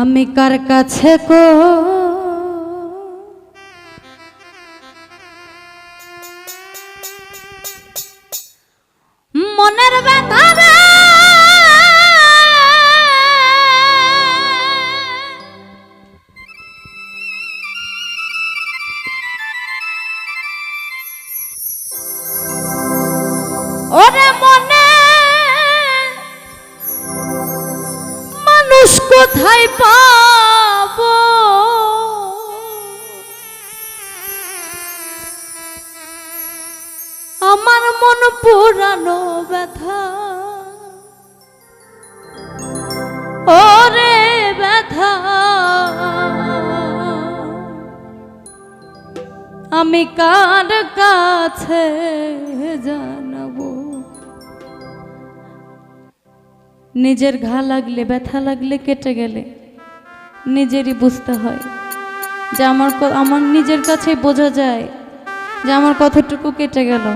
আমি কার কাছে কো? আমি কার কাছে জানাব? নিজের ঘা লাগলে, ব্যথা লাগলে কেটে গেলে নিজেরই বুঝতে হয় যে আমার আমার নিজের কাছেই বোঝা যায় যে আমার কতটুকু কেটে গেল,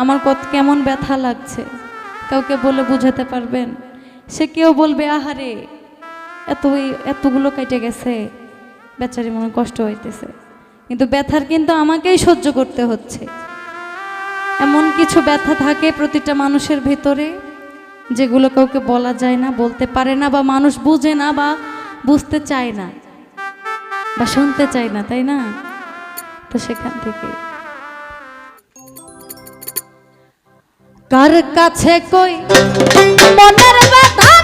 আমার কত কেমন ব্যথা লাগছে। কাউকে বলে বুঝাতে পারবেন? সে কেউ বলবে, আহারে এত এতগুলো কেটে গেছে। বেচারি মনে কষ্ট হইতেছে। কিন্তু ব্যথার কিন্তু আমাকেই সহ্য করতে হচ্ছে। এমন কিছু ব্যথা থাকে প্রতিটা মানুষের ভিতরে, যেগুলো কাউকে বলা যায় না, বলতে পারে না, বা মানুষ বুঝে না, বা বুঝতে চায় না, বা শুনতে চায় না, তাই না? তো সেখান থেকে। কার কাছে কই? মনের ব্যথা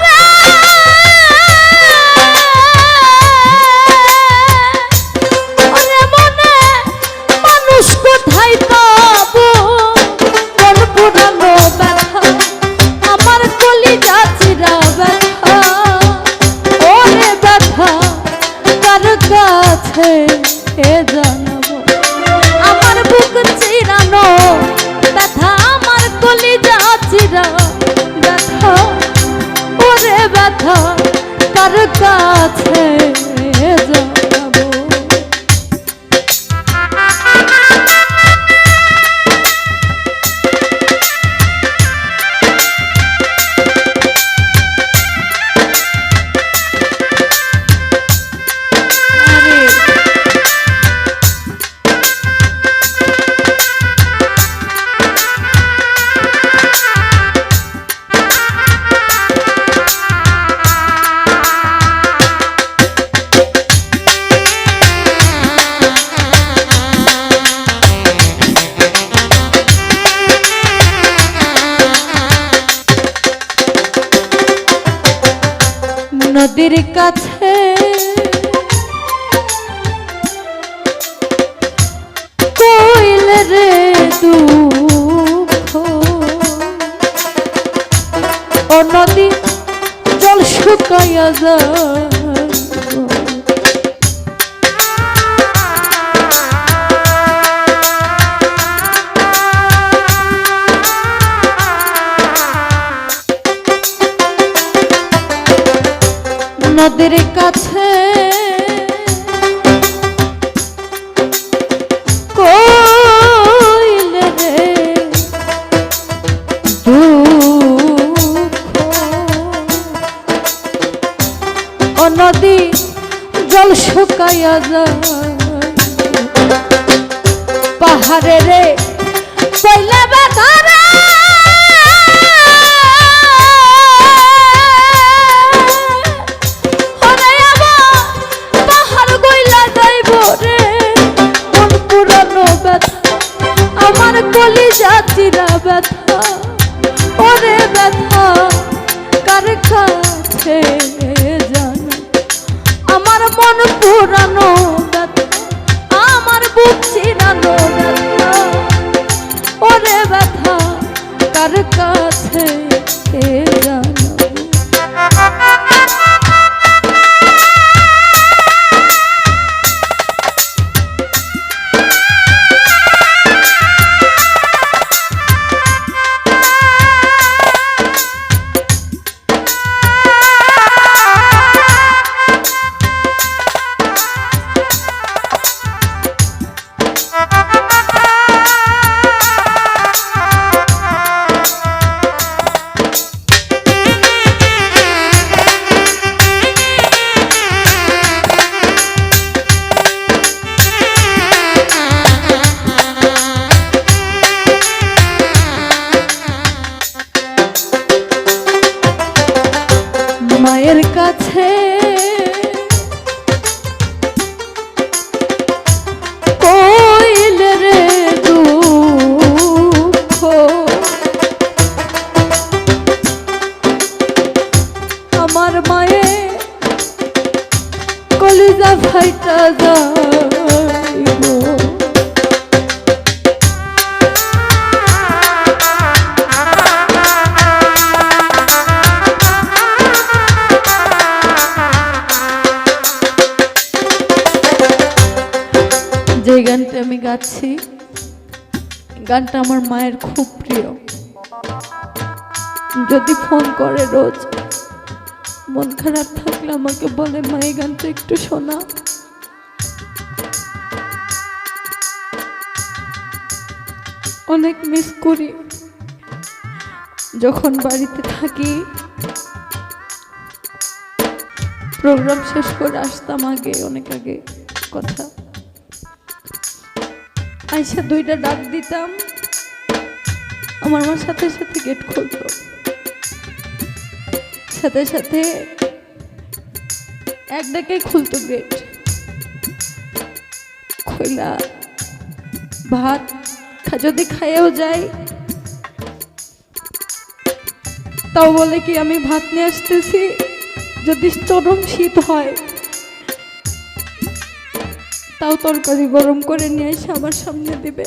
দুঃখ। ও নদী জল শুকাইয়া যায়। পাহাড়ে রে আমার পাহাড় গইলা যাইব রে। মন পুরানো ব্যথা। যে গানটা আমি গাচ্ছি, গানটা আমার মায়ের খুব প্রিয়। যদি ফোন করে রোজ, মন খারাপ থাকলে আমাকে বলে, মা, এই গানটা একটু শোনা। অনেক মিস করি। যখন বাড়িতে থাকি প্রোগ্রাম শেষ করে আসতাম আগে, অনেক আগে কথা। আইসা দুইটা ডাক দিতাম। আমার মার সাথে সাথে গেট খুলতো। সাথে সাথে এক ডাকেই খুলতো গেট খোলা ভাত যদি খাইয়েও যাই, তাও বলে কি আমি ভাত নিয়ে আসতেছি? যদি চরম শীত হয়, তাও তরকারি গরম করে নিয়ে এসে আমার সামনে দিবে।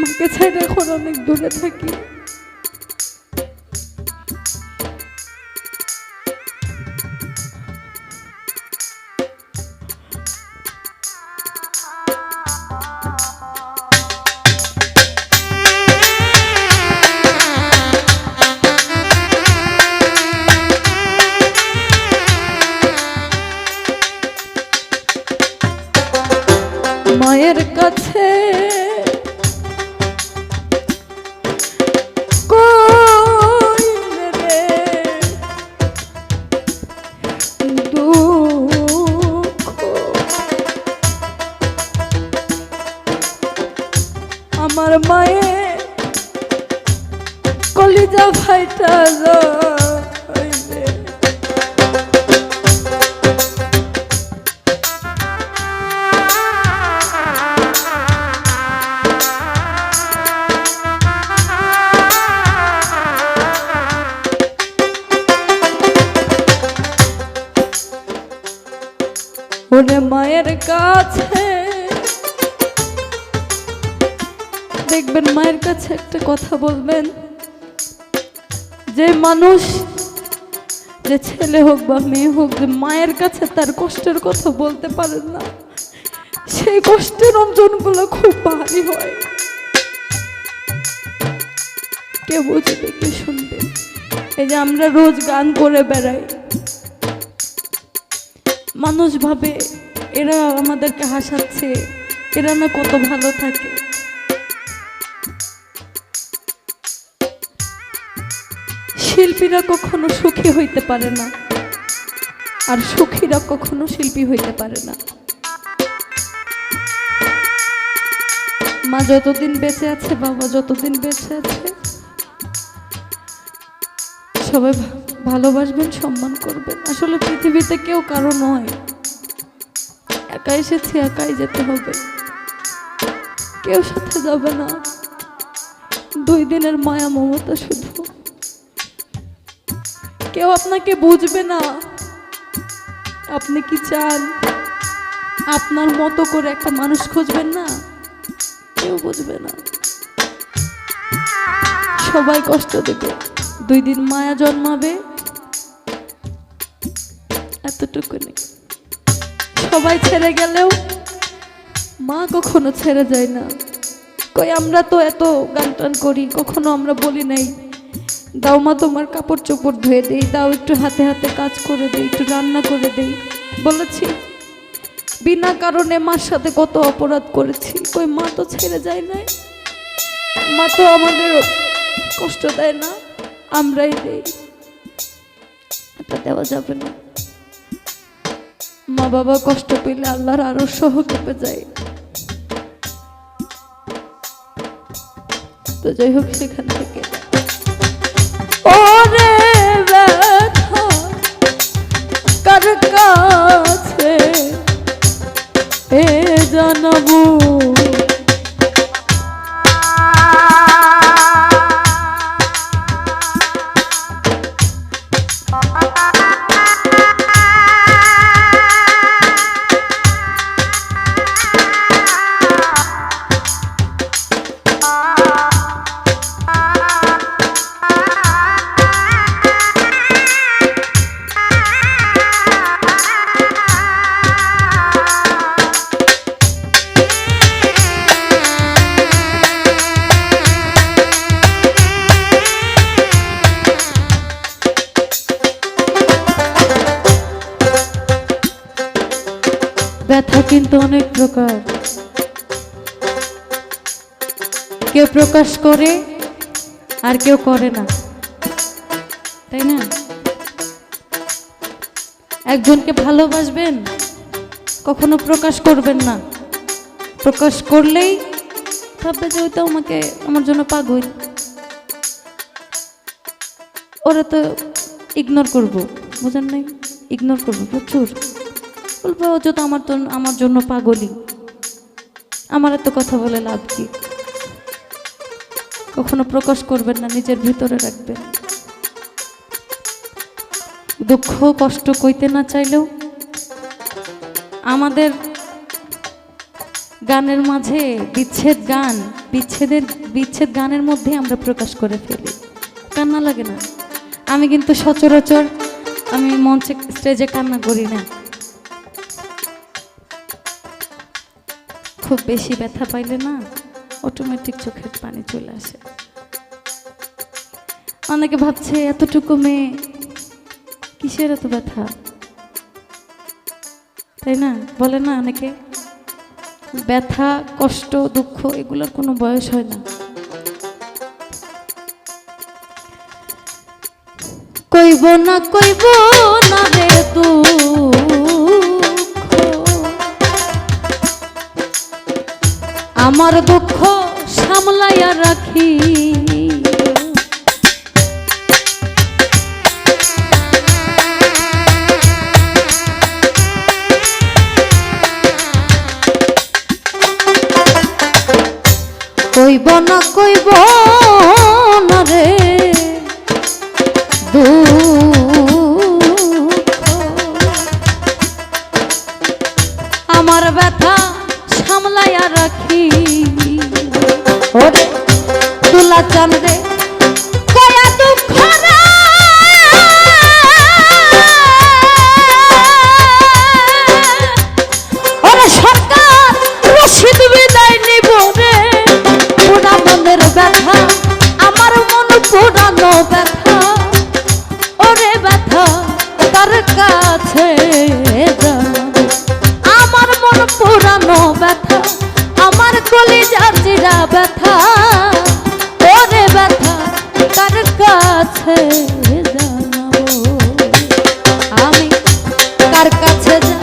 মাকে ছাড়া এখন অনেক দূরে থাকি। মায়ের একটা কথা বলবেন? যে মানুষ, যে ছেলে হোক বা মেয়ে হোক, যে মায়ের কাছে তার কষ্টের কথা বলতে পারেন না, সেই কষ্টের অঞ্জনগুলো খুব ভারী হয়। কে বুঝবে, কে শুনবে? এই যে আমরা রোজ গান করে বেড়াই। মানুষ ভাবে, এরা আমাদেরকে হাসাচ্ছে, এরা না কত ভালো থাকে। শিল্পীরা কখনো সুখী হইতে পারে না। আর সুখীরা কখনো শিল্পী হইতে পারে না। মা যতদিন বেঁচে আছে, বাবা যতদিন বেঁচে আছে, সবাই ভালোবাসবেন, সম্মান করবেন। আসলে পৃথিবীতে কেউ কারও নয়। একা এসেছি, একাই যেতে হবে। কেউ সাথে যাবে না। দুই দিনের মায়া, মমতা শুধু। কেউ আপনাকে বুঝবে না। আপনি কি চান? আপনার মতো করে একটা মানুষ খুঁজবেন না? কেউ বুঝবে না। সবাই কষ্ট দেবে। দুই দিন মায়া জন্মাবে। এতটুকু নেই। সবাই ছেড়ে গেলেও মা কখনো ছেড়ে যায় না। কই আমরা তো এত গান টান করি, কখনো আমরা বলি নাই। দাও মা তোমার কাপড় চোপড় ধুয়ে দেই, দাও একটু হাতে হাতে কাজ করে দেই, একটু রান্না করে দেই। বলেছি, বিনা কারণে মার সাথে কত অপরাধ করেছি। কই মা তো ছেড়ে যায় নাই। মা তো আমাদের কষ্ট দেয় না, আমরাই দেই। এটা দেওয়া যাবে না। মা বাবা কষ্ট পেলে আল্লাহর আরও সহ কেঁপে যায়। তো যাই হোক, সেখান থেকে কাছে এ জানাব ব্যথা কিন্তু অনেক প্রকার। কেউ প্রকাশ করে আর কেউ করে না। তাই না? একজনকে ভালোবাসবেন, কখনো প্রকাশ করবেন না। প্রকাশ করলেই ভাববে যে ওই তো আমাকে, আমার জন্য পাগল। ওরা তো ইগনোর করব। বুঝেন নাই? ইগনোর করব প্রচুর। বলব ও তো আমার তো আমার জন্য পাগলই। আমার এত কথা বলে লাভ কি? কখনো প্রকাশ করবেন না, নিজের ভিতরে রাখবেন। দুঃখ, কষ্ট কইতে না চাইলেও আমাদের গানের মাঝে বিচ্ছেদ গান, বিচ্ছেদের, বিচ্ছেদ গানের মধ্যে আমরা প্রকাশ করে ফেলি। কান্না লাগে না। আমি কিন্তু সচরাচর আমি মঞ্চে, স্টেজে কান্না করি না। খুব বেশি ব্যথা পাইলে না অটোমেটিক চোখের পানি চলে আসে। অনেকে ভাবছে, এতটুকু মেয়ে কিসের এত ব্যথা? তাই না? বলে না অনেকে, ব্যথা, কষ্ট, দুঃখ, এগুলোর কোনো বয়স হয় না। কইব না কইব না রে দুঃখ আমার দুঃখ সামলাইয়া রাখি। কইব না কইব কাছে